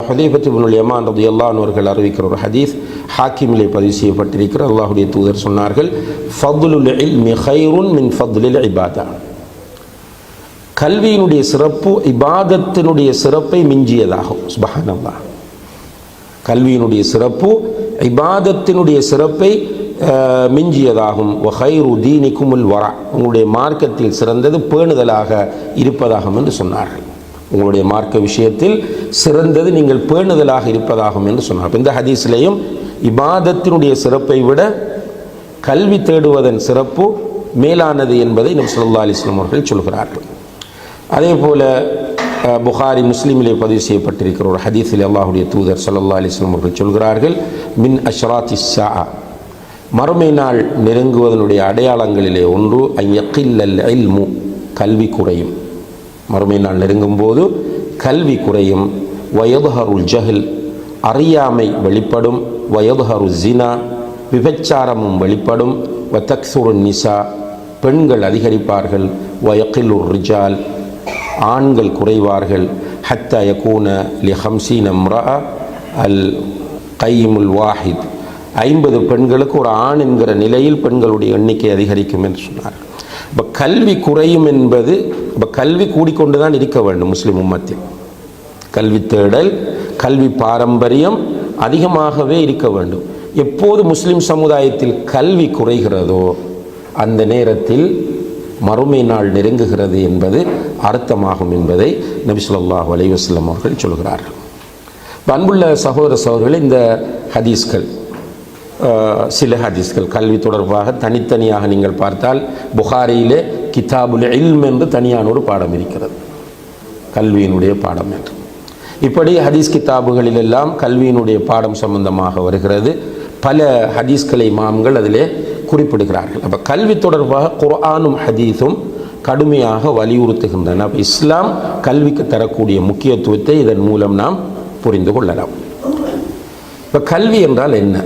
ஹுதைபத் இப்னுல் யமான் ரலியல்லாஹு அவர்கள் அறிவிக்கிற ஒரு ஹதீஸ் ஹாக்கிமிலே பதிவு செய்யப்பட்டிருக்கிற அல்லாஹுடைய தூதர் சொன்னார்கள் ஃபض்லுல் இல்மி ஹைருன் மின் ஃபதுலில் இபாதா. கல்வியினுடைய சிறப்பு இபாதத்தினுடைய சிறப்பை மிஞ்சியதாகும். சுபஹானல்லாஹ். கல்வியினுடைய சிறப்பு இபாதத்தினுடைய சிறப்பை அஹ், மிஞ்சியதாகும். ஹைரு தீனிக்குமுல் வரா உங்களுடைய மார்க்கத்தில் சிறந்தது பேணுதலாக இருப்பதாகும் என்று சொன்னார்கள். உங்களுடைய மார்க்க விஷயத்தில் சிறந்தது நீங்கள் பேணுதலாக இருப்பதாகும் என்று சொன்னார். இந்த ஹதீஸ்லேயும் இபாதத்தினுடைய சிறப்பை விட கல்வி தேடுவதன் சிறப்பு மேலானது என்பதை நம் ஸல்லல்லாஹு அலிஸ்லாம் அவர்கள் சொல்கிறார்கள். அதே போல புகாரி முஸ்லீமிலே பதிவு செய்யப்பட்டிருக்கிற ஒரு ஹதீஸில் அல்லாஹுடைய தூதர் சல்லா அலிஸ்லாம் அவர்கள் சொல்கிறார்கள் மின் அஷ்ராத் ஸா மறுமை நாள் நெருங்குவதனுடைய அடையாளங்களிலே ஒன்று ஐயக்கில்லல் இல்மு கல்வி குறையும். மறுமை நாள் நெருங்கும் போது கல்வி குறையும். வயதுஹருல் ஜஹல் அறியாமை வெளிப்படும். வயதுஹரு ஜினா விபச்சாரமும் வெளிப்படும். வத்தக்சுரு நிசா பெண்கள் அதிகரிப்பார்கள். வயக்கிலுர் ரிஜால் ஆண்கள் குறைவார்கள். ஹத்த யகூன லி ஹம்சீன அல் கைமுல் வாஹித். ஐம்பது பெண்களுக்கு ஒரு ஆண் என்கிற நிலையில் பெண்களுடைய எண்ணிக்கை அதிகரிக்கும் என்று சொன்னார் இப்போ கல்வி குறையும் என்பது இப்போ கல்வி கூடிக்கொண்டு தான் இருக்க வேண்டும் முஸ்லீம் உம்மத்தில் கல்வி தேடல் கல்வி பாரம்பரியம் அதிகமாகவே இருக்க வேண்டும். எப்போது முஸ்லிம் சமுதாயத்தில் கல்வி குறைகிறதோ அந்த நேரத்தில் மறுமை நாள் நெருங்குகிறது என்பது அர்த்தமாகும் என்பதை நபி ஸல்லல்லாஹு அவர்கள் சொல்கிறார்கள். அன்புள்ள சகோதர சகோதரர்கள் இந்த ஹதீஸ்கள் சில ஹதீஸ்கள் கல்வி தொடர்பாக தனித்தனியாக நீங்கள் பார்த்தால் புகாரியிலே கிதாபுல் இல்ம் என்று தனியான ஒரு பாடம் இருக்கிறது. கல்வியினுடைய பாடம் என்று. இப்படி ஹதீஸ் கிதாபுகளிலெல்லாம் கல்வியினுடைய பாடம் சம்பந்தமாக வருகிறது. பல ஹதீஸ்களை மாம்கள் அதிலே குறிப்பிடுகிறார்கள். அப்போ கல்வி தொடர்பாக குர்ஆனும் ஹதீஸும் கடுமையாக வலியுறுத்துகின்றன. அப்போ இஸ்லாம் கல்விக்கு தரக்கூடிய முக்கியத்துவத்தை இதன் மூலம் நாம் புரிந்து கொள்ளலாம். இப்போ கல்வி என்றால் என்ன?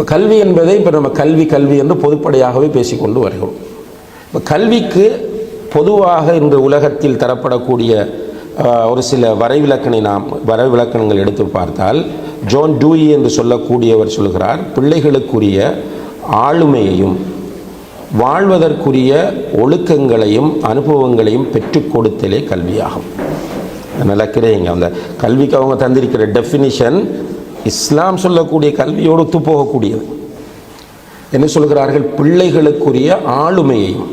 இப்போ கல்வி என்பதை இப்போ நம்ம கல்வி கல்வி என்று பொதுப்படையாகவே பேசிக்கொண்டு வருகிறோம். இப்போ கல்விக்கு பொதுவாக இன்று உலகத்தில் தரப்படக்கூடிய ஒரு சில வரைவிலக்கணை நாம் வரைவிலக்கணங்கள் எடுத்து பார்த்தால் ஜோன் டூயி என்று சொல்லக்கூடியவர் சொல்கிறார் பிள்ளைகளுக்குரிய ஆளுமையையும் வாழ்வதற்குரிய ஒழுக்கங்களையும் அனுபவங்களையும் பெற்றுக் கொடுத்தலே கல்வியாகும். நிலக்கிறீங்க அந்த கல்விக்கு அவங்க தந்திருக்கிற டெஃபினிஷன் இஸ்லாம் சொல்லக்கூடிய கல்வியோடு ஒத்து போகக்கூடியது. என்ன சொல்கிறார்கள்? பிள்ளைகளுக்குரிய ஆளுமையையும்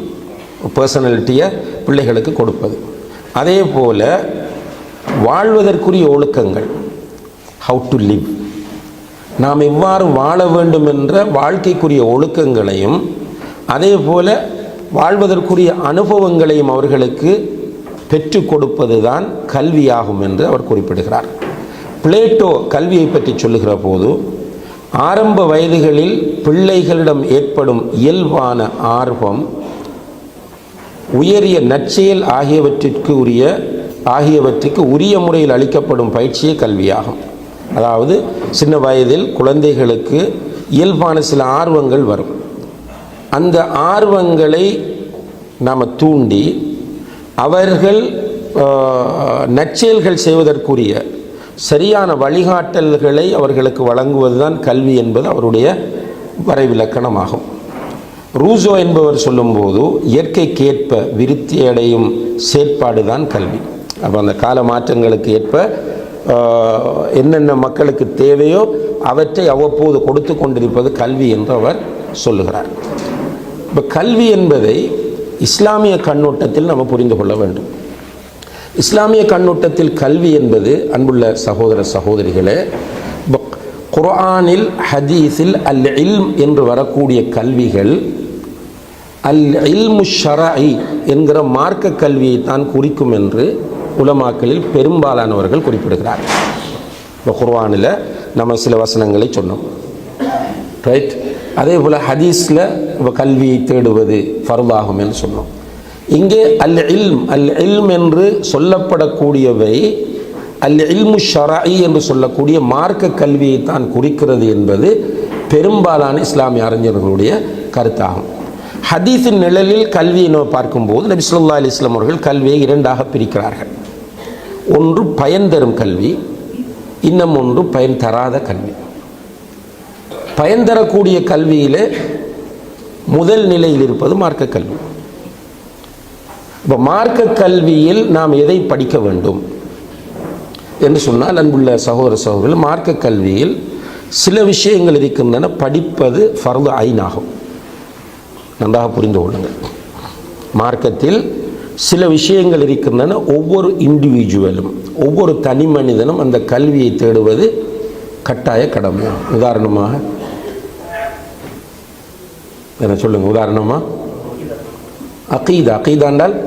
பர்சனாலிட்டியை பிள்ளைகளுக்கு கொடுப்பது. அதே போல் வாழ்வதற்குரிய ஒழுக்கங்கள். ஹவு டு லிவ் நாம் எவ்வாறு வாழ வேண்டும் என்ற வாழ்க்கைக்குரிய ஒழுக்கங்களையும் அதே போல் வாழ்வதற்குரிய அனுபவங்களையும் அவர்களுக்கு பெற்றுக் கொடுப்பது தான் கல்வியாகும் என்று அவர் குறிப்பிடுகிறார். பிளேட்டோ கல்வியை பற்றி சொல்லுகிற போது ஆரம்ப வயதுகளில் பிள்ளைகளிடம் ஏற்படும் இயல்பான ஆர்வம் உயரிய நற்செயல் ஆகியவற்றிற்கு உரிய ஆகியவற்றுக்கு உரிய முறையில் அளிக்கப்படும் பயிற்சியே கல்வியாகும். அதாவது சின்ன வயதில் குழந்தைகளுக்கு இயல்பான சில ஆர்வங்கள் வரும். அந்த ஆர்வங்களை நாம் தூண்டி அவர்கள் நற்செயல்கள் செய்வதற்குரிய சரியான வழிகாட்டல்களை அவர்களுக்கு வழங்குவதுதான் கல்வி என்பது அவருடைய வரைவிலக்கணமாகும். ரூசோ என்பவர் சொல்லும்போது இயற்கைக்கேற்ப விருத்தி அடையும் செயற்பாடு தான் கல்வி. அப்போ அந்த கால மாற்றங்களுக்கு ஏற்ப என்னென்ன மக்களுக்கு தேவையோ அவற்றை அவ்வப்போது கொடுத்து கொண்டிருப்பது கல்வி என்று அவர் சொல்லுகிறார். இப்போ கல்வி என்பதை இஸ்லாமிய கண்ணோட்டத்தில் நம்ம புரிந்து கொள்ள வேண்டும். இஸ்லாமிய கண்ணோட்டத்தில் கல்வி என்பது அன்புள்ள சகோதர சகோதரிகளே குர்ஆனில் ஹதீஸில் அல் இல்ம் என்று வரக்கூடிய கல்விகள் அல் இல்மு ஷரஇ என்கிற மார்க்க கல்வியை தான் குறிக்கும் என்று உலமாக்களில் பெரும்பாலானவர்கள் குறிப்பிடுகிறார். இப்போ குர்ஆனில் நம்ம சில வசனங்களை சொன்னோம். ரைட் அதே போல் ஹதீஸில் இப்போ கல்வியை தேடுவது ஃபருதாகும் என்று சொன்னோம். இங்கே அல் இல்ம் அல் இல்ம் என்று சொல்லப்படக்கூடியவை அல் இல்மு ஷராயி என்று சொல்லக்கூடிய மார்க்க கல்வியை தான் குறிக்கிறது என்பது பெரும்பாலான இஸ்லாமிய அறிஞர்களுடைய கருத்தாகும். ஹதீஸின் நிழலில் கல்வியை நம்ம பார்க்கும்போது நபி சொல்லா அலி இஸ்லாம் அவர்கள் கல்வியை இரண்டாக பிரிக்கிறார்கள். ஒன்று பயன் தரும் கல்வி இன்னும் ஒன்று பயன் தராத கல்வி. பயன் தரக்கூடிய கல்வியிலே முதல் நிலையில் இருப்பது மார்க்க கல்வி. இப்போ மார்க்க கல்வியில் நாம் எதை படிக்க வேண்டும்? என்று சொன்னால் அன்புள்ள சகோதர சகோதரர்கள் மார்க்க கல்வியில் சில விஷயங்கள் இருக்கின்றன. படிப்பது ஃபர்து ஐனாகும் நன்றாக புரிந்து கொள்ளுங்கள். மார்க்கத்தில் சில விஷயங்கள் இருக்கின்றன. ஒவ்வொரு இண்டிவிஜுவலும் ஒவ்வொரு தனி மனிதனும் அந்த கல்வியை தேடுவது கட்டாய கடமையாகும் உதாரணமாக என்ன சொல்லுங்கள் உதாரணமாக அகீதா. அகீதா என்றால்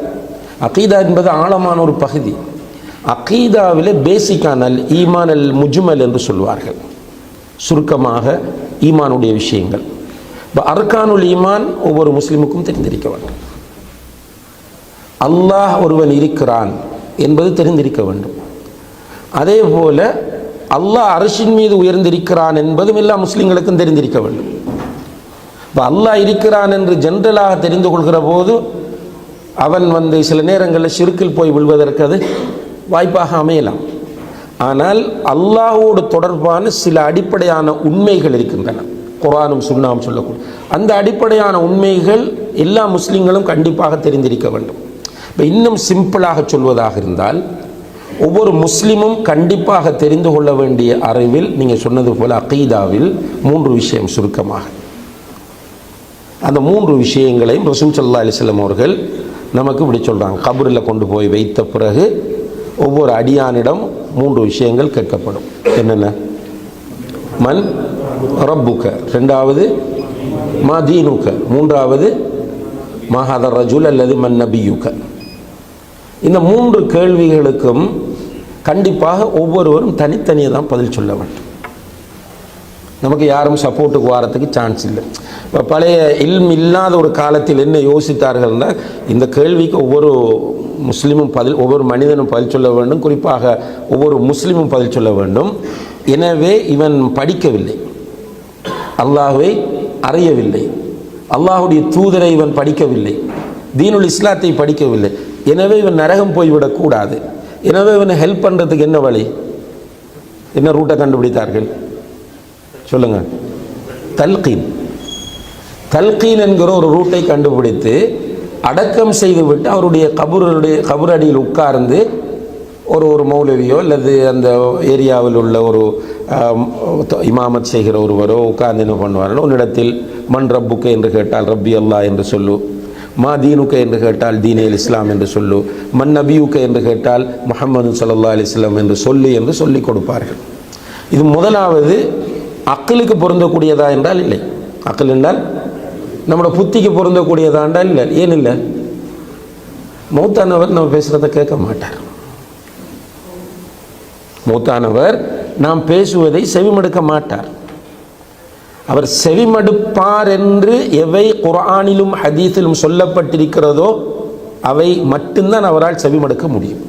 அகீதா என்பது ஆழமான ஒரு பகுதி. அகீதாவில் பேசிக்கான அல் ஈமான் அல் முஜ்மல் என்று சொல்வார்கள். சுருக்கமாக ஈமானுடைய விஷயங்கள். இப்போ அர்கானுல் ஈமான் ஒவ்வொரு முஸ்லீமுக்கும் தெரிந்திருக்க வேண்டும். அல்லாஹ் ஒருவன் இருக்கிறான் என்பது தெரிந்திருக்க வேண்டும். அதே போல அல்லாஹ் அரசின் மீது உயர்ந்திருக்கிறான் என்பதும் எல்லா முஸ்லீம்களுக்கும் தெரிந்திருக்க வேண்டும். இப்போ அல்லாஹ் இருக்கிறான் என்று ஜென்ரலாக தெரிந்து கொள்கிற போது அவன் வந்து சில நேரங்களில் சிறுக்கில் போய் விழுவதற்கு அது வாய்ப்பாக அமையலாம். ஆனால் அல்லாஹோடு தொடர்பான சில அடிப்படையான உண்மைகள் இருக்கின்றன. குரானும் சுண்ணாவும் சொல்லக்கூடிய அந்த அடிப்படையான உண்மைகள் எல்லா முஸ்லீம்களும் கண்டிப்பாக தெரிந்திருக்க வேண்டும். இப்போ இன்னும் சிம்பிளாக சொல்வதாக இருந்தால் ஒவ்வொரு முஸ்லீமும் கண்டிப்பாக தெரிந்து கொள்ள வேண்டிய அறிவில் நீங்கள் சொன்னது போல் அகீதாவில் மூன்று விஷயம் சுருக்கமாக. அந்த மூன்று விஷயங்களையும் ரசூல் சல்லா அலிஸ்லம் அவர்கள் நமக்கு இப்படி சொல்கிறாங்க கபரில் கொண்டு போய் வைத்த பிறகு ஒவ்வொரு அடியானிடம் மூன்று விஷயங்கள் கேட்கப்படும். என்னென்ன? மன் ரப்புக்க. ரெண்டாவது மா தீனுக்க. மூன்றாவது மஹாதர் ரஜுல் அல்லது மன் நபியுக்க. இந்த மூன்று கேள்விகளுக்கும் கண்டிப்பாக ஒவ்வொருவரும் தனித்தனியாக தான் பதில் சொல்ல வேண்டும். நமக்கு யாரும் சப்போர்ட்டுக்கு வாரத்துக்கு சான்ஸ் இல்லை. இப்போ பழைய இல்ம் இல்லாத ஒரு காலத்தில் என்ன யோசித்தார்கள்னா இந்த கேள்விக்கு ஒவ்வொரு முஸ்லீமும் பதில் ஒவ்வொரு மனிதனும் பதில் சொல்ல வேண்டும். குறிப்பாக ஒவ்வொரு முஸ்லீமும் பதில் சொல்ல வேண்டும். எனவே இவன் படிக்கவில்லை. அல்லாஹுவை அறியவில்லை. அல்லாஹுடைய தூதரை இவன் படிக்கவில்லை. தீனுல் இஸ்லாத்தை படிக்கவில்லை. எனவே இவன் நரகம் போய்விடக்கூடாது எனவே இவனை ஹெல்ப் பண்ணுறதுக்கு என்ன வழி? என்ன ரூட்டை கண்டுபிடித்தார்கள்? சொல்லுங்கள் தல்கீன். தல்கீன் என்கிற ஒரு ரூட்டை கண்டுபிடித்து அடக்கம் செய்துவிட்டு அவருடைய கபருடைய கபரடியில் உட்கார்ந்து ஒரு ஒரு மௌலவியோ அல்லது அந்த ஏரியாவில் உள்ள ஒரு இமாமத் செய்கிற ஒருவரோ உட்கார்ந்து என்ன பண்ணுவார்கள் உன்னிடத்தில் மண் ரப்புக்கு என்று கேட்டால் ரப்பி அல்லா என்று சொல்லு. மா தீனுக்க என்று கேட்டால் தீனேல் இஸ்லாம் என்று சொல்லு. மன் நபியுக்க என்று கேட்டால் முஹம்மது சல்லா அலைஹி என்று சொல்லு என்று சொல்லிக் கொடுப்பார்கள். இது முதலாவது அக்கலுக்கு பொருந்தக்கூடியதா என்றால் இல்லை. அக்கல் என்றால் நம்மளோட புத்திக்கு பொருந்தக்கூடியதாண்டா இல்லை. ஏன் இல்லை? மௌத்தானவர் நம்ம பேசுகிறத கேட்க மாட்டார். மூத்தானவர் நாம் பேசுவதை செவிமடுக்க மாட்டார். அவர் செவிமடுப்பார் என்று எவை குரானிலும் ஹதீஸிலும் சொல்லப்பட்டிருக்கிறதோ அவை மட்டும்தான் அவரால் செவிமடுக்க முடியும்.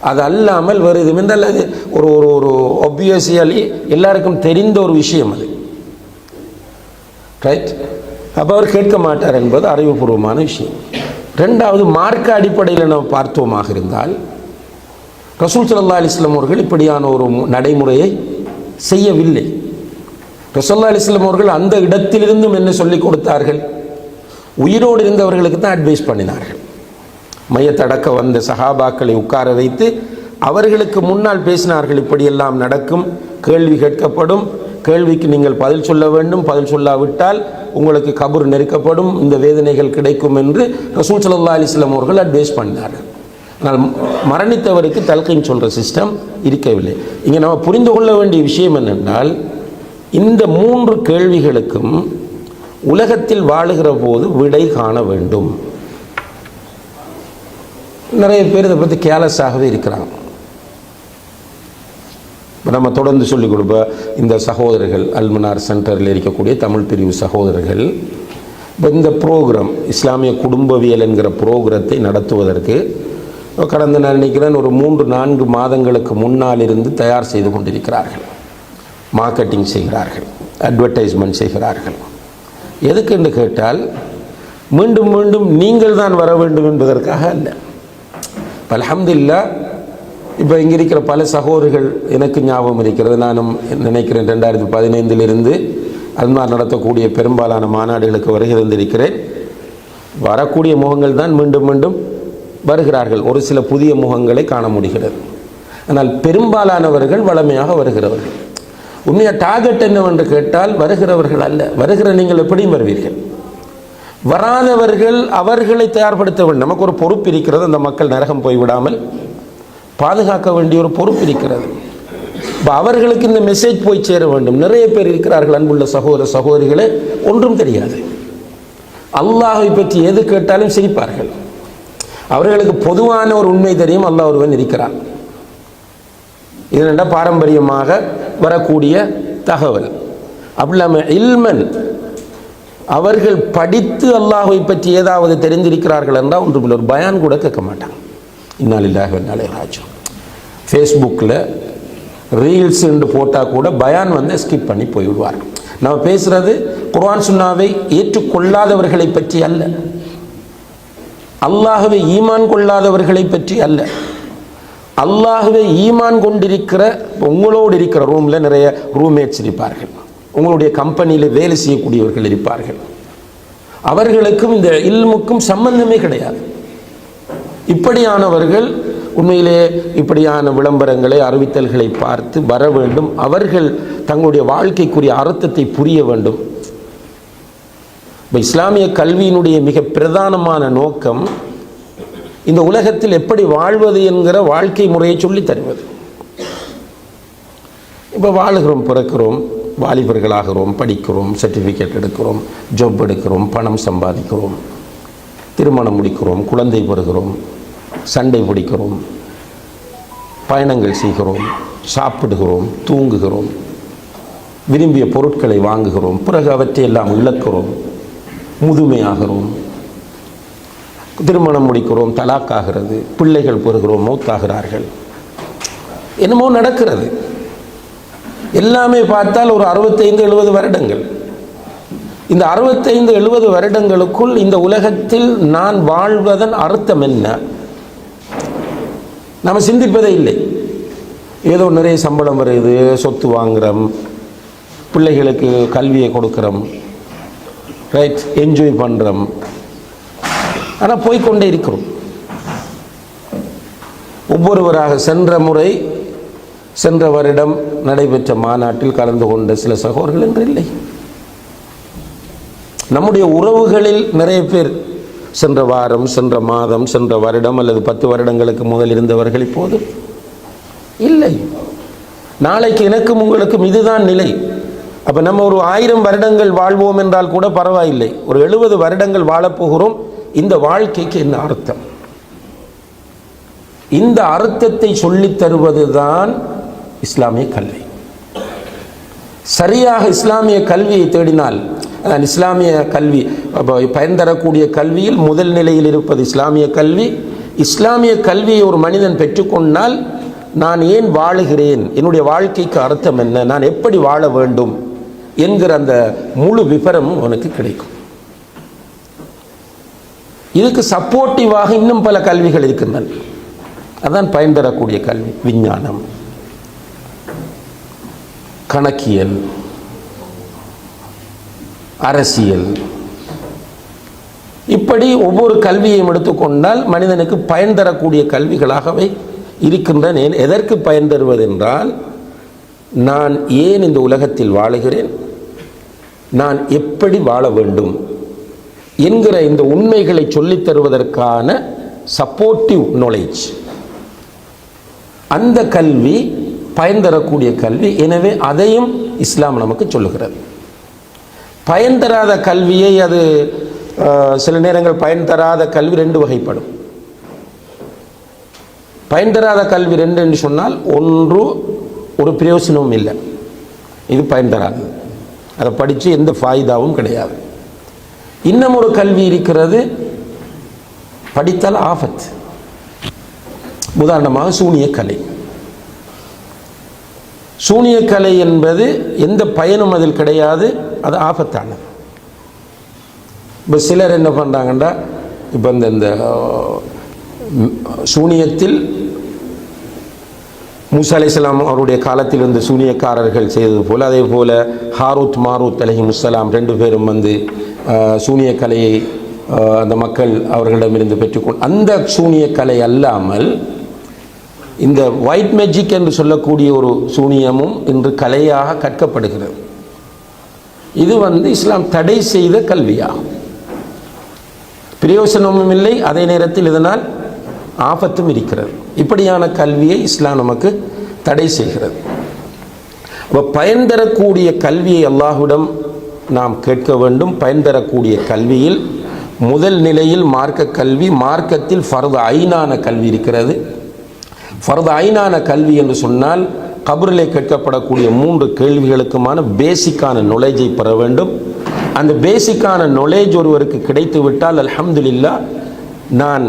அது அல்லாமல் வேறு இது இருந்தால் அது ஒரு ஒரு ஒரு ஒப்வியஸ்லி எல்லாருக்கும் தெரிந்த ஒரு விஷயம் அது. ரைட் அப்போ அவர் கேட்க மாட்டார் என்பது அறிவுபூர்வமான விஷயம். ரெண்டாவது மார்க்க அடிப்படையில் நம்ம பார்த்தோமாக இருந்தால் ரசூல் சல்லா அலிஸ்லாம் அவர்கள் இப்படியான ஒரு நடைமுறையை செய்யவில்லை. ரசூல்லா அலிஸ்லாம் அவர்கள் அந்த இடத்திலிருந்தும் என்ன சொல்லிக் கொடுத்தார்கள்? உயிரோடு இருந்தவர்களுக்கு தான் அட்வைஸ் பண்ணினார்கள். மையத்தடக்க வந்த சஹாபாக்களை உட்கார வைத்து அவர்களுக்கு முன்னால் பேசினார்கள் இப்படியெல்லாம் நடக்கும் கேள்வி கேட்கப்படும் கேள்விக்கு நீங்கள் பதில் சொல்ல வேண்டும் பதில் சொல்லாவிட்டால் உங்களுக்கு கபர் நெருக்கப்படும் இந்த வேதனைகள் கிடைக்கும் என்று ரசூல் சல்லா அலிஸ்லாம் அவர்கள் அட்வைஸ் பண்ணார்கள் ஆனால் மரணித்தவருக்கு தல்கைன்னு சொல்கிற சிஸ்டம் இருக்கவில்லை. இங்கே நம்ம புரிந்து கொள்ள வேண்டிய விஷயம் என்னென்றால் இந்த மூன்று கேள்விகளுக்கும் உலகத்தில் வாழுகிற போது விடை காண வேண்டும். நிறைய பேர் இதை பற்றி கேலஸாகவே இருக்கிறாங்க. இப்போ நம்ம தொடர்ந்து சொல்லிக் கொடுப்ப இந்த சகோதரர்கள் அல்மனார் சென்டரில் இருக்கக்கூடிய தமிழ் பிரிவு சகோதரர்கள் இப்போ இந்த ப்ரோக்ராம் இஸ்லாமிய குடும்பவியல் என்கிற ப்ரோக்ராத்தை நடத்துவதற்கு கடந்த நான் நினைக்கிறேன் ஒரு மூன்று நான்கு மாதங்களுக்கு முன்னால் இருந்து தயார் செய்து கொண்டிருக்கிறார்கள். மார்க்கெட்டிங் செய்கிறார்கள் அட்வர்டைஸ்மெண்ட் செய்கிறார்கள். எதுக்கு என்று கேட்டால் மீண்டும் மீண்டும் நீங்கள் தான் வர வேண்டும் என்பதற்காக அல்ல. அலமதுல்லா இப்போ இங்கே இருக்கிற பல சகோதரிகள் எனக்கு ஞாபகம் இருக்கிறது. நானும் நினைக்கிறேன் ரெண்டாயிரத்தி பதினைந்திலிருந்து அல்மார் நடத்தக்கூடிய பெரும்பாலான மாநாடுகளுக்கு வருகை தந்திருக்கிறேன். வரக்கூடிய முகங்கள் தான் மீண்டும் மீண்டும் வருகிறார்கள். ஒரு சில புதிய முகங்களை காண முடிகிறது. ஆனால் பெரும்பாலானவர்கள் வளமையாக வருகிறவர்கள். உண்மையாக டார்கெட் என்னவென்று கேட்டால் வருகிறவர்கள் அல்ல. வருகிற நீங்கள் எப்படியும் வருவீர்கள். வராதவர்கள் அவர்களை தயார்படுத்த வேண்டும். நமக்கு ஒரு பொறுப்பு இருக்கிறது. அந்த மக்கள் நரகம் போய்விடாமல் பாதுகாக்க வேண்டிய ஒரு பொறுப்பு இருக்கிறது. இப்போ அவர்களுக்கு இந்த மெசேஜ் போய் சேர வேண்டும். நிறைய பேர் இருக்கிறார்கள் அன்புள்ள சகோதர சகோதரிகளே. ஒன்றும் தெரியாது. அல்லாஹை பற்றி எது கேட்டாலும் சிரிப்பார்கள். அவர்களுக்கு பொதுவான ஒரு உண்மை தெரியும். அல்லாஹ் ஒருவன் இருக்கிறான். இதனால் பாரம்பரியமாக வரக்கூடிய தகவல். அப்படி இல்லாமல் இல்மன் அவர்கள் படித்து அல்லாஹை பற்றி ஏதாவது தெரிந்திருக்கிறார்கள் என்றால் ஒன்றுமில்லை. ஒரு பயான் கூட கேட்க மாட்டாங்க இன்னாலில்லாக வேணாலே ராஜம் ஃபேஸ்புக்கில் ரீல்ஸ் என்று போட்டால் கூட பயான் வந்து ஸ்கிப் பண்ணி போய்விடுவார்கள். நம்ம பேசுகிறது குர்ஆன் சுன்னாவை ஏற்றுக்கொள்ளாதவர்களை பற்றி அல்ல. அல்லாகவே ஈமான் கொள்ளாதவர்களை பற்றி அல்ல. அல்லாகவே ஈமான் கொண்டிருக்கிற உங்களோடு இருக்கிற ரூமில் நிறைய ரூம்மேட்ஸ் இருப்பார்கள். உங்களுடைய கம்பெனியில் வேலை செய்யக்கூடியவர்கள் இருப்பார்கள். அவர்களுக்கும் இந்த இல்முக்கும் சம்பந்தமே கிடையாது. இப்படியானவர்கள் உண்மையிலே இப்படியான விளம்பரங்களை அறிவித்தல்களை பார்த்து வர வேண்டும். அவர்கள் தங்களுடைய வாழ்க்கைக்குரிய அர்த்தத்தை புரிய வேண்டும். இப்போ இஸ்லாமிய கல்வியினுடைய மிக பிரதானமான நோக்கம் இந்த உலகத்தில் எப்படி வாழ்வது என்கிற வாழ்க்கை முறையை சொல்லித் தருவது. இப்போ வாழுகிறோம் பிறக்கிறோம் வாலிபர்களாகிறோம் படிக்கிறோம் சர்டிஃபிகேட் எடுக்கிறோம் ஜாப் எடுக்கிறோம் பணம் சம்பாதிக்கிறோம் திருமணம் முடிக்கிறோம் குழந்தை பெறுகிறோம் சண்டை பிடிக்கிறோம். பயணங்கள் செய்கிறோம். சாப்பிடுகிறோம். தூங்குகிறோம். விரும்பிய பொருட்களை வாங்குகிறோம். பிறகு அவற்றையெல்லாம் இழக்கிறோம். முதுமையாகிறோம். திருமணம் முடிக்கிறோம். தலாக்காகிறது. பிள்ளைகள் பெறுகிறோம். மௌத்தாகிறார்கள். என்னமோ நடக்கிறது. எல்லாமே பார்த்தால் ஒரு அறுபத்தைந்து எழுபது வருடங்கள். இந்த அறுபத்தைந்து எழுபது வருடங்களுக்குள் இந்த உலகத்தில் நான் வாழ்வதன் அர்த்தம் என்ன? நம்ம சிந்திப்பதே இல்லை. ஏதோ நிறைய சம்பளம் வருது சொத்து வாங்குகிறோம் பிள்ளைகளுக்கு கல்வியை கொடுக்குறோம் ரைட் என்ஜாய் பண்ணுறோம் ஆனால் போய்க்கொண்டே இருக்கிறோம். ஒவ்வொருவராக சென்ற முறை சென்ற வருடம் நடைபெற்ற மாநாட்டில் கலந்து கொண்ட சில சகோதரர்கள் என்று இல்லை. நம்முடைய உறவுகளில் நிறைய பேர் சென்ற வாரம் சென்ற மாதம் சென்ற வருடம் அல்லது பத்து வருடங்களுக்கு முதல் இருந்தவர்கள் இப்போது இல்லை. நாளைக்கு எனக்கும் உங்களுக்கும் இதுதான் நிலை. அப்போ நம்ம ஒரு ஆயிரம் வருடங்கள் வாழ்வோம் என்றால் கூட பரவாயில்லை. ஒரு எழுபது வருடங்கள் வாழப்போகிறோம். இந்த வாழ்க்கைக்கு என்ன அர்த்தம்? இந்த அர்த்தத்தை சொல்லித் தருவதுதான் இஸ்லாமிய கல்வி. சரியாக இஸ்லாமிய கல்வியை தேடினால் இஸ்லாமிய கல்வி அப்போ பயன் தரக்கூடிய கல்வியில் முதல் நிலையில் இருப்பது இஸ்லாமிய கல்வி. இஸ்லாமிய கல்வியை ஒரு மனிதன் பெற்றுக்கொண்டால் நான் ஏன் வாழுகிறேன்? என்னுடைய வாழ்க்கைக்கு அர்த்தம் என்ன? நான் எப்படி வாழ வேண்டும்? என்கிற அந்த முழு விபரமும் உனக்கு கிடைக்கும். இதுக்கு சப்போர்ட்டிவாக இன்னும் பல கல்விகள் இருக்கின்றன. அதான் பயன் தரக்கூடிய கல்வி விஞ்ஞானம். கணக்கியல். அரசியல். இப்படி ஒவ்வொரு கல்வியையும் எடுத்துக்கொண்டால் மனிதனுக்கு பயன் தரக்கூடிய கல்விகளாகவே இருக்கின்றன. ஏன் எதற்கு பயன் தருவதென்றால் நான் ஏன் இந்த உலகத்தில் வாழுகிறேன்? நான் எப்படி வாழ வேண்டும்? என்கிற இந்த உண்மைகளை சொல்லித் தருவதற்கான சப்போர்ட்டிவ் நாலேஜ் அந்த கல்வி பயன் தரக்கூடிய கல்வி. எனவே அதையும் இஸ்லாம் நமக்கு சொல்லுகிறது. பயன் தராத கல்வியை அது சில நேரங்கள் பயன் தராத கல்வி ரெண்டு வகைப்படும். பயன் தராத கல்வி ரெண்டு என்று சொன்னால் ஒன்று ஒரு பிரயோசனமும் இல்லை. இது பயன் தராது. அதை படித்து எந்த ஃபாய்தாவும் கிடையாது. இன்னும் ஒரு கல்வி இருக்கிறது படித்தால் ஆபத் உதாரணமாக சூனிய கலை சூனியக்கலை என்பது எந்த பயனும் அதில் கிடையாது அது ஆபத்தானது. இப்போ சிலர் என்ன பண்ணுறாங்கன்னா இப்போ இந்த இந்த சூனியத்தில் மூசா இஸ்லாம் அவருடைய காலத்தில் இருந்த சூனியக்காரர்கள் செய்தது போல் அதே போல் ஹாரூத் மாரூத் அலஹி முஸ்ஸலாம் ரெண்டு பேரும் வந்து சூனிய கலையை அந்த மக்கள் அவர்களிடமிருந்து பெற்றுக்கொண்டு அந்த சூனிய கலை அல்லாமல் இந்த ஒயிட் மேஜிக் என்று சொல்லக்கூடிய ஒரு சூனியமும் இன்று கலையாக கற்கப்படுகிறது. இது வந்து இஸ்லாம் தடை செய்த கல்வியாகும். பிரயோசனமும் இல்லை அதே நேரத்தில் இதனால் ஆபத்தும் இருக்கிறது. இப்படியான கல்வியை இஸ்லாம் நமக்கு தடை செய்கிறது. அப்போ பயன் தரக்கூடிய கல்வியை அல்லாஹுடம் நாம் கேட்க வேண்டும். பயன் தரக்கூடிய கல்வியில் முதல் நிலையில் மார்க்க கல்வி மார்க்கத்தில் ஃபர்து ஐனான கல்வி இருக்கிறது. ஃபர்த ஐனான கல்வி என்று சொன்னால் கபரிலே கேட்கப்படக்கூடிய மூன்று கேள்விகளுக்குமான பேசிக்கான நொலேஜை பெற வேண்டும். அந்த பேசிக்கான நொலேஜ் ஒருவருக்கு கிடைத்து விட்டால் அல்ஹம்துலில்லா நான்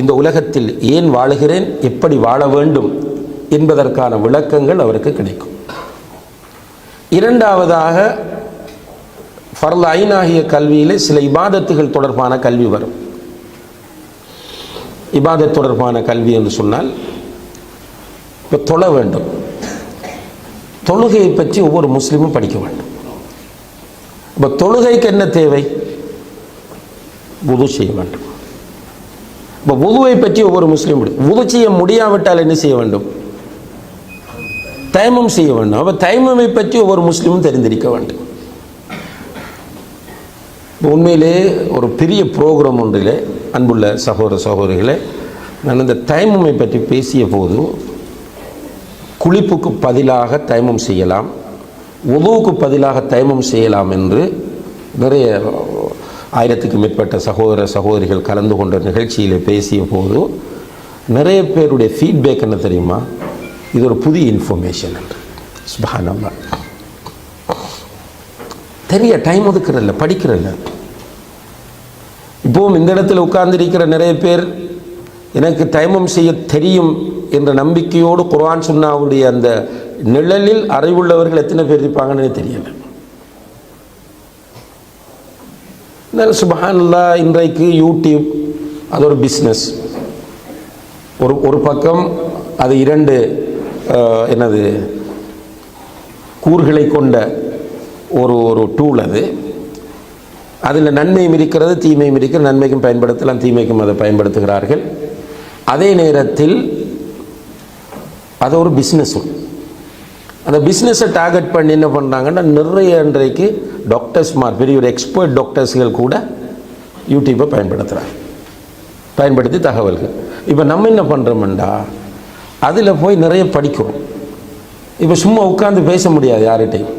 இந்த உலகத்தில் ஏன் வாழுகிறேன் எப்படி வாழ வேண்டும் என்பதற்கான விளக்கங்கள் அவருக்கு கிடைக்கும். இரண்டாவதாக ஃபர்ல ஐனாகிய கல்வியிலே சில இபாதத்துகள் தொடர்பான கல்வி வரும். இபாதத் தொடர்பான கல்வி என்று சொன்னால் இப்போ தொழ வேண்டும். தொழுகையை பற்றி ஒவ்வொரு முஸ்லீமும் படிக்க வேண்டும். இப்போ தொழுகைக்கு என்ன தேவை? உது செய்ய வேண்டும். இப்போ உதுவை பற்றி ஒவ்வொரு முஸ்லீம் உது செய்ய முடியாவிட்டால் என்ன செய்ய வேண்டும்? தயமம் செய்ய வேண்டும். அப்போ தயமமை பற்றி ஒவ்வொரு முஸ்லீமும் தெரிந்திருக்க வேண்டும். உண்மையிலே ஒரு பெரிய ப்ரோக்ராம் ஒன்றிலே அன்புள்ள சகோதர சகோதரிகளே நான் இந்த தயமமை பற்றி பேசிய போது குளிப்புக்கு பதிலாக தயமம் செய்யலாம் உதவுக்கு பதிலாக தயமம் செய்யலாம் என்று நிறைய ஆயிரத்துக்கு மேற்பட்ட சகோதர சகோதரிகள் கலந்து கொண்ட நிகழ்ச்சியில் பேசிய போது நிறைய பேருடைய ஃபீட்பேக் என்ன தெரியுமா? இது ஒரு புதிய இன்ஃபர்மேஷன் என்று. சுபானம்மா தெரிய? டைம் ஒதுக்கிறதில்ல படிக்கிறதில்ல இப்போவும் இந்த இடத்துல உட்கார்ந்திருக்கிற நிறைய பேர் எனக்கு டைமம் செய்ய தெரியும் என்ற நம்பிக்கையோடு குர்ஆன் சுன்னாவுடைய அந்த நிழலில் அறிவுள்ளவர்கள் எத்தனை பேர் இருப்பாங்கன்னு தெரியலை. இருந்தாலும் சுபஹானல்லா இன்றைக்கு யூடியூப் அது ஒரு பிஸ்னஸ் ஒரு ஒரு பக்கம் அது இரண்டு என்னது கூறுகளை கொண்ட ஒரு ஒரு டூல் அது. அதில் நன்மையும் இருக்கிறது தீமையும் இருக்கிறது நன்மைக்கும் பயன்படுத்தலாம் தீமைக்கும் அதை பயன்படுத்துகிறார்கள். அதே நேரத்தில் அது ஒரு பிஸ்னஸும் அந்த பிஸ்னஸை டார்கெட் பண்ணி என்ன பண்ணுறாங்கன்னா நிறைய இன்றைக்கு டாக்டர்ஸ்மார் பெரிய ஒரு எக்ஸ்பர்ட் டாக்டர்ஸ்கள் கூட யூடியூப்பை பயன்படுத்துகிறாங்க பயன்படுத்தி தகவல்கள். இப்போ நம்ம என்ன பண்ணுறோம்டா அதில் போய் நிறைய படிக்கிறோம். இப்போ சும்மா உட்காந்து பேச முடியாது யார்கிட்டையும்.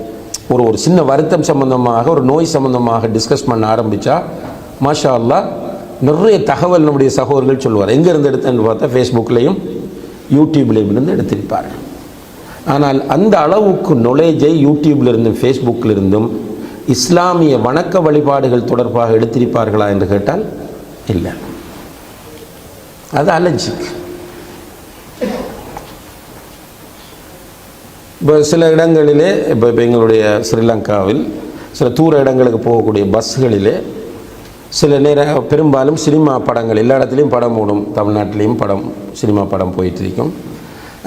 ஒரு ஒரு சின்ன வருத்தம் சம்மந்தமாக ஒரு நோய் சம்மந்தமாக டிஸ்கஸ் பண்ண ஆரம்பித்தா மாஷா அல்லா நிறைய தகவல் நம்முடைய சகோதரர்கள் சொல்லுவார் எங்கேருந்து எடுத்தேன்னு பார்த்தா ஃபேஸ்புக்லேயும் யூடியூப்லேயும் இருந்து எடுத்திருப்பார்கள் ஆனால் அந்த அளவுக்கு நொலேஜை யூடியூப்லேருந்தும் ஃபேஸ்புக்கிலிருந்தும் ஃபேஸ்புக்கில் இருந்தும் இஸ்லாமிய வணக்க வழிபாடுகள் தொடர்பாக எடுத்திருப்பார்களா என்று கேட்டால் இல்லை. அது அலர்ஜிக் இப்போ சில இடங்களிலே இப்போ இப்போ எங்களுடைய ஸ்ரீலங்காவில் சில தூர இடங்களுக்கு போகக்கூடிய பஸ்களிலே சில நேரம் பெரும்பாலும் சினிமா படங்கள் எல்லா இடத்துலையும் படம் ஓடும். தமிழ்நாட்டிலையும் படம் சினிமா படம் போயிட்டு இருக்கும்.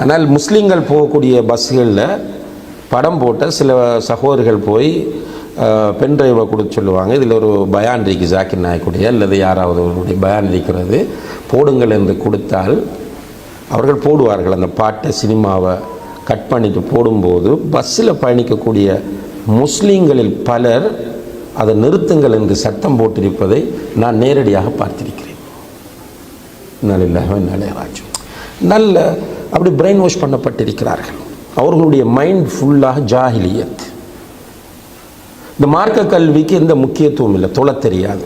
ஆனால் முஸ்லீம்கள் போகக்கூடிய பஸ்களில் படம் போட்ட சில சகோதரர்கள் போய் பென் டிரைவை கொடுத்து சொல்லுவாங்க. இதில் ஒரு பயான் இருக்கு ஜாக்கிர் நாயக்குடைய அல்லது யாராவது ஒருடைய பயான் இருக்கிறது. போடுங்கள் என்று கொடுத்தால் அவர்கள் போடுவார்கள். அந்த பாட்டை சினிமாவை கட் பண்ணிட்டு போடும்போது பஸ்ஸில் பயணிக்கக்கூடிய முஸ்லீம்களில் பலர் அதை நிறுத்துங்கள் என்று சத்தம் போட்டிருப்பதை நான் நேரடியாக பார்த்திருக்கிறேன். நல்ல நல்ல நல்ல அப்படி பிரெயின் வாஷ் பண்ணப்பட்டிருக்கிறார்கள். அவர்களுடைய மைண்ட் ஃபுல்லாக ஜாகிலியத் இந்த மார்க்க கல்விக்கு எந்த முக்கியத்துவம் இல்லை தொலை தெரியாது.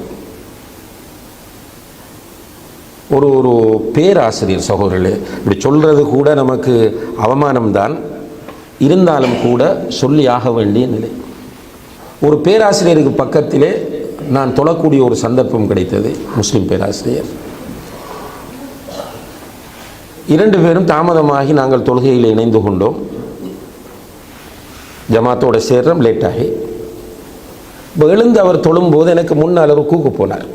ஒரு ஒரு பேராசிரியர் சகோதரர்களே இப்படி சொல்கிறது கூட நமக்கு அவமானம்தான். இருந்தாலும் கூட சொல்லி ஆக வேண்டிய நிலை. ஒரு பேராசிரியருக்கு பக்கத்திலே நான் தொழக்கூடிய ஒரு சந்தர்ப்பம் கிடைத்தது முஸ்லீம் பேராசிரியர். இரண்டு பேரும் தாமதமாகி நாங்கள் தொழுகையில் இணைந்து கொண்டோம். ஜமாத்தோட சேர்றோம் லேட்டாகி இப்போ எழுந்து அவர் தொழும்போது எனக்கு முன்னால் ருக்குக்கு போனார்.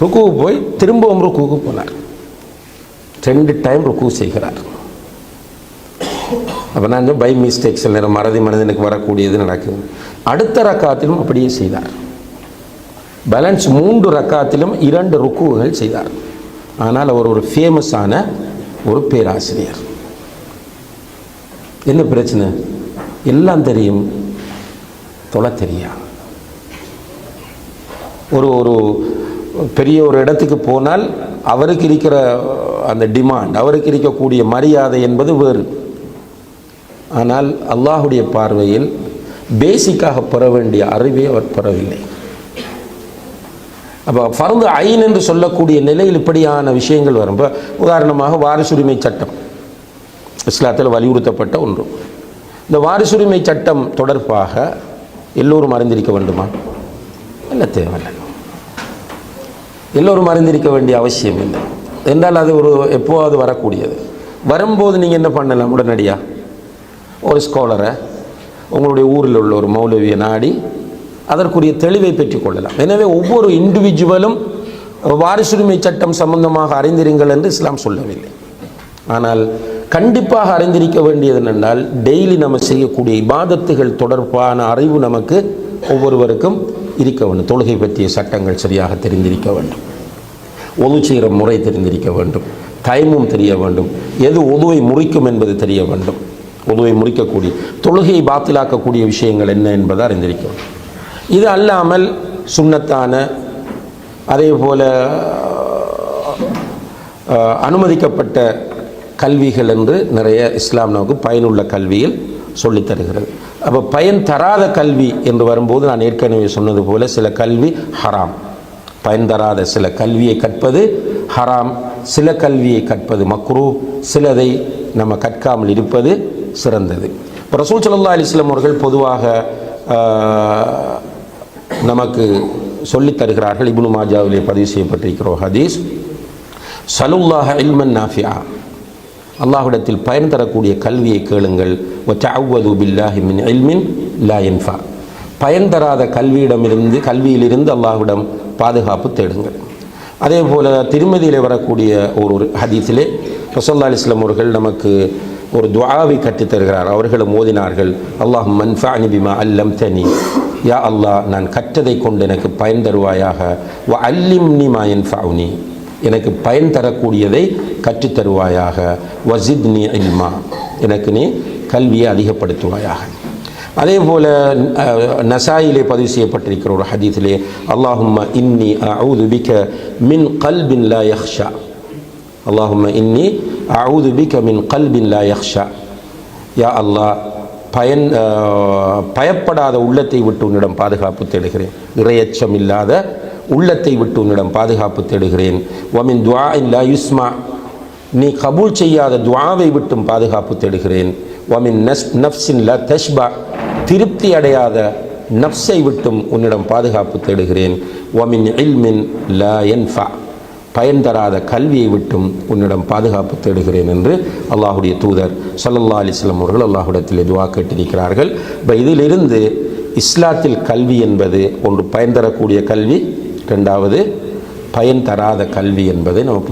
ருக்குக்கு போய் திரும்பவும் ருக்குக்கு போனார். ரெண்டு டைம் ருக்கு செய்கிறார். அப்போ நான் பை மிஸ்டேக் சில நேரம் மறதி மனிதனுக்கு வரக்கூடியது நடக்குது. அடுத்த ரக்காத்திலும் அப்படியே செய்தார். பேலன்ஸ் மூன்று ரக்காத்திலும் இரண்டு ருக்குவுகள் செய்தார். ஆனால் அவர் ஒரு ஃபேமஸான ஒரு பேராசிரியர். என்ன பிரச்சனை? எல்லாம் தெரியும். தொலை தெரியா ஒரு ஒரு பெரிய ஒரு இடத்துக்கு போனால் அவருக்கு இருக்கிற அந்த டிமாண்ட் அவருக்கு இருக்கக்கூடிய மரியாதை என்பது வேறு. ஆனால் அல்லாஹுடைய பார்வையில் பேசிக்காக பெற வேண்டிய அறிவை அவர் பெறவில்லை. அப்போ ஃபர்து ஐன் என்று சொல்லக்கூடிய நிலையில் இப்படியான விஷயங்கள் வரும் இப்போ உதாரணமாக வாரிசுரிமை சட்டம். இஸ்லாத்தில் வலியுறுத்தப்பட்ட ஒன்று. இந்த வாரிசுரிமை சட்டம் தொடர்பாக எல்லோரும் அறிந்திருக்க வேண்டுமா? இல்லை தேவையில்லை. எல்லோரும் அறிந்திருக்க வேண்டிய அவசியம் இல்லை. என்றால் அது ஒரு எப்போவாவது வரக்கூடியது. வரும்போது நீங்கள் என்ன பண்ணலாம் உடனடியாக ஒரு ஸ்காலரை உங்களுடைய ஊரில் உள்ள ஒரு மௌலவியை நாடி அதற்குரிய தெளிவை பெற்றுக்கொள்ளலாம் எனவே ஒவ்வொரு இண்டிவிஜுவலும் வாரிசுரிமை சட்டம் சம்பந்தமாக அறிந்திருங்கள் என்று இஸ்லாம் சொல்லவில்லை. ஆனால் கண்டிப்பாக அறிந்திருக்க வேண்டியது என்னென்றால் டெய்லி நம்ம செய்யக்கூடிய இபாதத்துகள் தொடர்பான அறிவு நமக்கு ஒவ்வொருவருக்கும் இருக்க வேண்டும். தொழுகை பற்றிய சட்டங்கள் சரியாக தெரிந்திருக்க வேண்டும். ஒது செய்கிற முறை தெரிந்திருக்க வேண்டும். டைமும் தெரிய வேண்டும். எது ஒதுவை முறிக்கும் என்பது தெரிய வேண்டும். உதவை முடிக்கக்கூடிய தொழுகையை பாத்திலாக்கக்கூடிய விஷயங்கள் என்ன என்பதை அறிந்திருக்கிறோம். இது அல்லாமல் சுண்ணத்தான அதே போல அனுமதிக்கப்பட்ட கல்விகள் என்று நிறைய இஸ்லாம் நமக்கு பயனுள்ள கல்வியில் சொல்லித் தருகிறது. அப்போ பயன் தராத கல்வி என்று வரும்போது நான் ஏற்கனவே சொன்னது போல சில கல்வி ஹராம். பயன் தராத சில கல்வியை கற்பது ஹராம். சில கல்வியை கற்பது மக்ரூ. சிலதை நம்ம கற்காமல் இருப்பது சிறந்தது. இப்போ ரசூல் சல்லா அலிஸ்லாம் அவர்கள் பொதுவாக நமக்கு சொல்லித் தருகிறார்கள். இப்னு மாஜாவிலே பதிவு செய்யப்பட்டிருக்கிறோம் ஹதீஸ் சலுல்லாஹ இல்மன் நாஃபியா அல்லாஹ்விடத்தில் பயன் தரக்கூடிய கல்வியை கேளுங்கள். ஒச்சவது பில்லாஹி மின் இல்மின் லா இன்ஃபா பயன் தராத கல்வியிடமிருந்து கல்வியிலிருந்து அல்லாஹ்விடம் பாதுகாப்பு தேடுங்கள். அதே போல் திருமதியில் வரக்கூடிய ஒரு ஒரு ஹதீஸிலே ரசோல்லா அலிஸ்லாம் அவர்கள் நமக்கு ஒரு துவாவை கற்றுத்தருகிறார். அவர்களும் ஓதினார்கள். அல்லாஹ் மன்ஃபானி பிமா அல்லம் தனி யா அல்லாஹ் நான் கற்றதை கொண்டு எனக்கு பயன் தருவாயாக. வ அல்லிம் நிமா யன்ஃபவுனி எனக்கு பயன் தரக்கூடியதை கற்றுத் தருவாயாக வசித்னி இல்மா. எனக்கு நீ கல்வியை அதிகப்படுத்துவாயாக. அதே போல நசாயிலே பதிவு செய்யப்பட்டிருக்கிற ஒரு ஹதீஸிலே அல்லாஹும்ம இன்னி அவுது மின் கல்பின் லா யஹ்ஷா. அல்லாஹும்ம இன்னி அவுது பிக மின் கல்பின் லா யக்ஷா யா அல்லாஹ் பயன் பயப்படாத உள்ளத்தை விட்டு உன்னிடம் பாதுகாப்பு தேடுகிறேன். இறையச்சம் இல்லாத உள்ளத்தை விட்டு உன்னிடம் பாதுகாப்பு தேடுகிறேன். ஒமின் துவா இல்லா யுஸ்மா நீ கபூல் செய்யாத துவாவை விட்டும் பாதுகாப்பு தேடுகிறேன். ஒமின் நஸ் நஃப்ஸின் ல தஷ்பா திருப்தி அடையாத நஃப்ஸை விட்டும் உன்னிடம் பாதுகாப்பு தேடுகிறேன். ஒமின் இல்மின் லா என்ஃபா பயன் தராத கல்வியை விட்டும் உன்னிடம் பாதுகாப்பு தேடுகிறேன் என்று அல்லாஹுடைய தூதர் சல்லல்லா அலைஹி அவர்கள் அல்லாஹுடத்தில் துவா கேட்டிருக்கிறார்கள். இப்போ இதிலிருந்து இஸ்லாத்தில் கல்வி என்பது ஒன்று பயன் தரக்கூடிய கல்வி ரெண்டாவது பயன் தராத கல்வி என்பதை நமக்கு